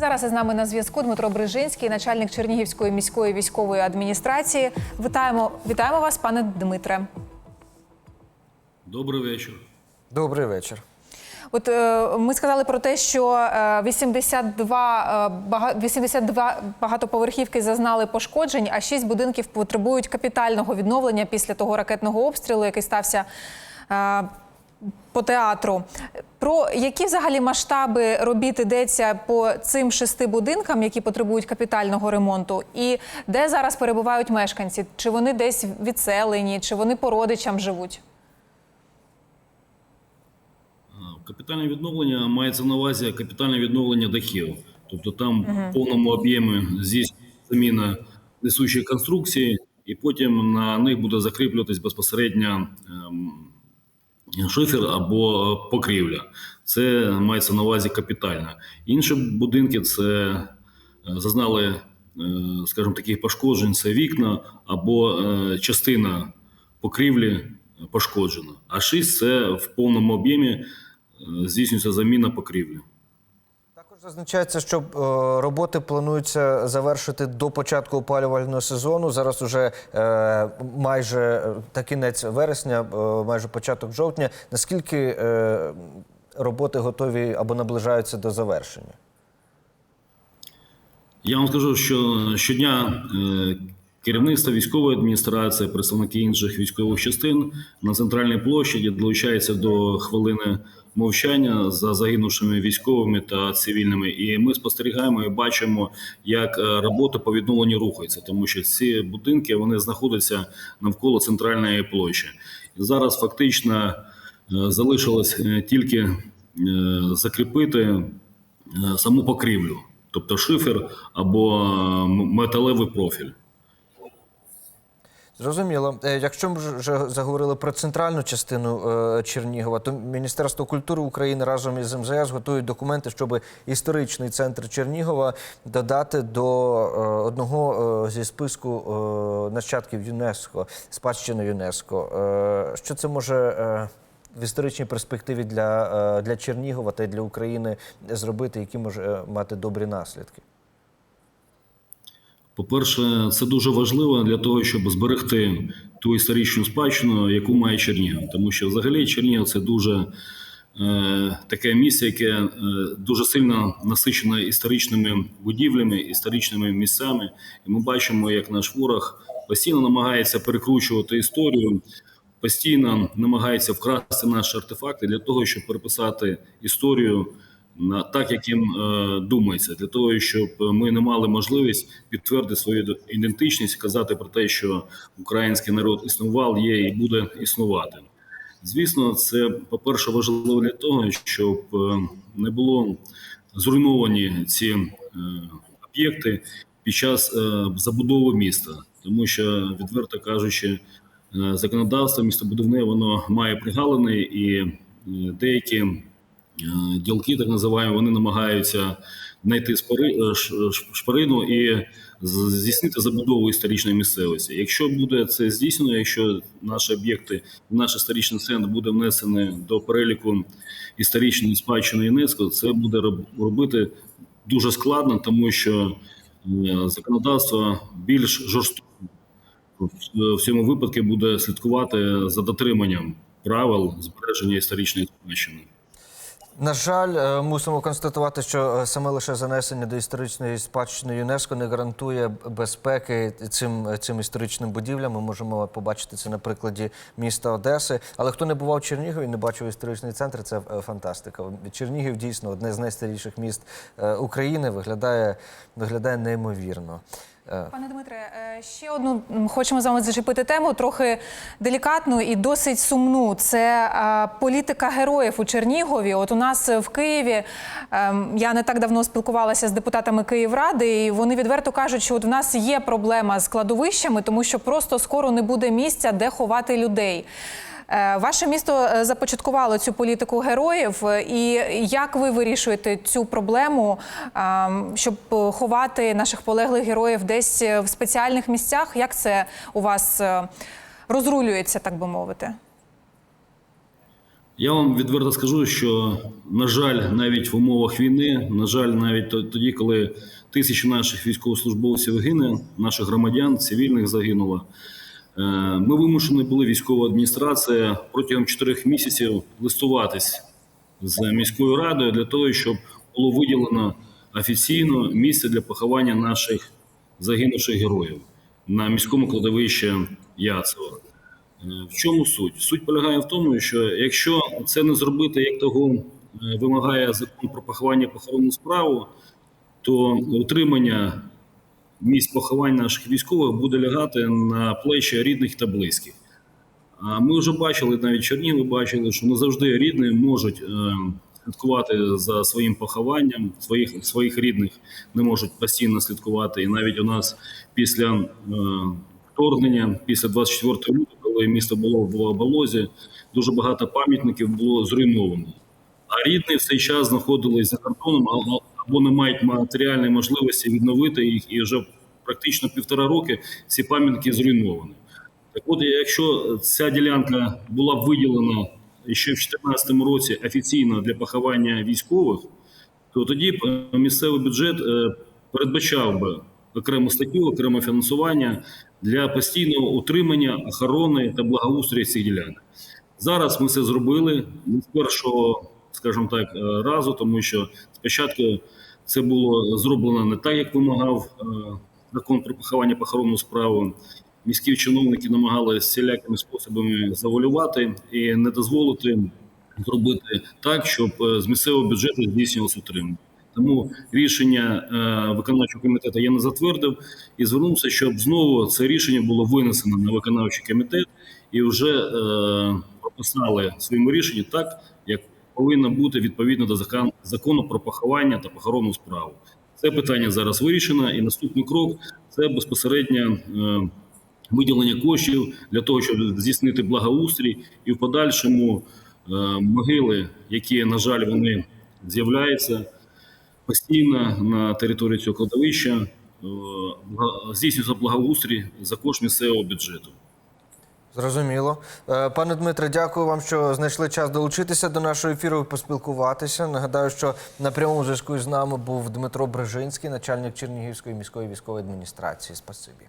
Зараз із нами на зв'язку Дмитро Брижинський, начальник Чернігівської міської військової адміністрації. Вітаємо, вітаємо вас, пане Дмитре. Добрий вечір. Добрий вечір. От е, ми сказали про те, що е, 82, е, бага- 82 багатоповерхівки зазнали пошкоджень, а 6 будинків потребують капітального відновлення після того ракетного обстрілу, який стався е, по театру. Про які взагалі масштаби робіт йдеться по цим шести будинкам, які потребують капітального ремонту, і де зараз перебувають мешканці? Чи вони десь відселені, чи вони по родичам живуть? Капітальне відновлення мається на увазі капітальне відновлення дахів. Тобто там в повному об'ємі здійснюється заміна несучої конструкції, і потім на них буде закріплюватись безпосередньо ем, шифер або покрівля. Це мається на увазі капітальна. Інші будинки це е, зазнали, е, скажімо, таких пошкоджень: це вікна або е, частина покрівлі пошкоджена. А шість це в повному об'ємі е, здійснюється заміна покрівлі. Зазначається, що е, роботи плануються завершити до початку опалювального сезону. Зараз уже е, майже е, та кінець вересня, е, майже початок жовтня. Наскільки е, роботи готові або наближаються до завершення? Я вам скажу, що щодня е, керівництво військової адміністрації, представники інших військових частин на центральній площаді долучаються до хвилини мовчання за загинувшими військовими та цивільними. І ми спостерігаємо і бачимо, як е, роботи по відновленню рухаються, тому що ці будинки вони знаходяться навколо центральної площі. І зараз фактично е, залишилось е, тільки закріпити саму покрівлю, тобто шифер або металевий профіль. Зрозуміло. Е, Якщо ми вже заговорили про центральну частину е, Чернігова, то Міністерство культури України разом із МЗС готують документи, щоб історичний центр Чернігова додати до е, одного зі списку нащадків ЮНЕСКО, спадщини ЮНЕСКО. Що це може в історичній перспективі для, для Чернігова та й для України зробити, які може мати добрі наслідки? По-перше, це дуже важливо для того, щоб зберегти ту історичну спадщину, яку має Чернігів. Тому що взагалі Чернігів це дуже е, таке місце, яке е, дуже сильно насичене історичними будівлями, історичними місцями. І ми бачимо, як наш ворог постійно намагається перекручувати історію, постійно намагається вкрасти наші артефакти для того, щоб переписати історію на так, як їм е, думається, для того, щоб ми не мали можливість підтвердити свою ідентичність, казати про те, що український народ існував, є і буде існувати. Звісно, це по-перше важливо для того, щоб е, не було зруйновані ці е, об'єкти під час е, забудови міста, тому що відверто кажучи, е, законодавство містобудівне воно має пригалини, і е, деякі ділки, так називаємо, вони намагаються знайти е, шпарину і здійснити забудову історичної місцевості. Якщо буде це здійснено, якщо наші об'єкти, наш історичний центр буде внесений до переліку історичної спадщини ЮНЕСКО, це буде робити дуже складно, тому що е, законодавство більш жорстоко в цьому випадку буде слідкувати за дотриманням правил збереження історичної спадщини. На жаль, е, мусимо констатувати, що е, саме лише занесення до історичної спадщини ЮНЕСКО не гарантує безпеки цим, цим історичним будівлям. Ми можемо побачити це на прикладі міста Одеси. Але хто не бував в Чернігові, не бачив історичний центр, це е, фантастика. Чернігів дійсно одне з найстаріших міст е, України. Виглядає, виглядає неймовірно. Е, Пане Дмитре, е, ще одну хочемо з вами зачепити тему, трохи делікатну і досить сумну. Це е, політика героїв у Чернігові. От у нас в Києві ем, я не так давно спілкувалася з депутатами Київради, і вони відверто кажуть, що от в нас є проблема з кладовищами, тому що просто скоро не буде місця, де ховати людей. Е, Ваше місто е, започаткувало цю політику героїв. е, І як ви вирішуєте цю проблему, ем, щоб ховати наших полеглих героїв десь в спеціальних місцях? Як це у вас розрулюється, так би мовити? Я вам відверто скажу, що, на жаль, навіть в умовах війни, на жаль, навіть тоді, коли тисячі наших військовослужбовців гине, наших громадян, цивільних загинуло, ми вимушені були військова адміністрація протягом чотирьох місяців листуватись з міською радою для того, щоб було виділено офіційно місце для поховання наших загинувших героїв на міському кладовищі Яцево. Е, В чому суть? Суть полягає в тому, що якщо це не зробити, як того е, вимагає закон про поховання похоронну справу, то утримання місць поховань наших військових буде лягати на плечі рідних та близьких. А ми вже бачили, навіть Чернігові бачили, що не завжди рідні можуть е, слідкувати за своїм похованням, своїх, своїх рідних не можуть постійно слідкувати. І навіть у нас після е, вторгнення, після 24 лютого, коли місто було в оболозі, дуже багато пам'ятників було зруйновано. А рідні в цей час знаходились за кордоном не мають матеріальної можливості відновити їх, і вже практично півтора роки ці пам'ятники зруйновані. Так от, якщо ця ділянка була виділена ще в 2014 році офіційно для поховання військових, то тоді е, місцевий бюджет е, передбачав би окрему статтю, окреме фінансування для постійного утримання, охорони та благоустрою цих ділянок. Зараз ми це зробили не з першого, скажімо так, е, разу, тому що спочатку це було зроблено не так, як вимагав е, закон про поховання похоронну справу. Міські чиновники намагалися всілякими способами завалювати і не дозволити зробити так, щоб е, з місцевого бюджету здійснювалося утримання. Тому рішення виконавчого комітету я не затвердив і звернувся, щоб знову це рішення було винесено на виконавчий комітет і вже прописали своєму рішенні так, як повинно бути відповідно до закон- закону про поховання та похоронну справу. Це питання зараз вирішено, і наступний крок це безпосередньо е, виділення коштів для того, щоб здійснити благоустрій і в подальшому е, могили, які, на жаль, вони з'являються постійно на території цього кладовища, е, здійснюється благоустрій за кошт місцевого бюджету. Зрозуміло. Е, Пане Дмитре, дякую вам, що знайшли час долучитися до нашого ефіру і поспілкуватися. Нагадаю, що на прямому зв'язку з нами був Дмитро Брижинський, начальник Чернігівської міської військової адміністрації. Спасибі.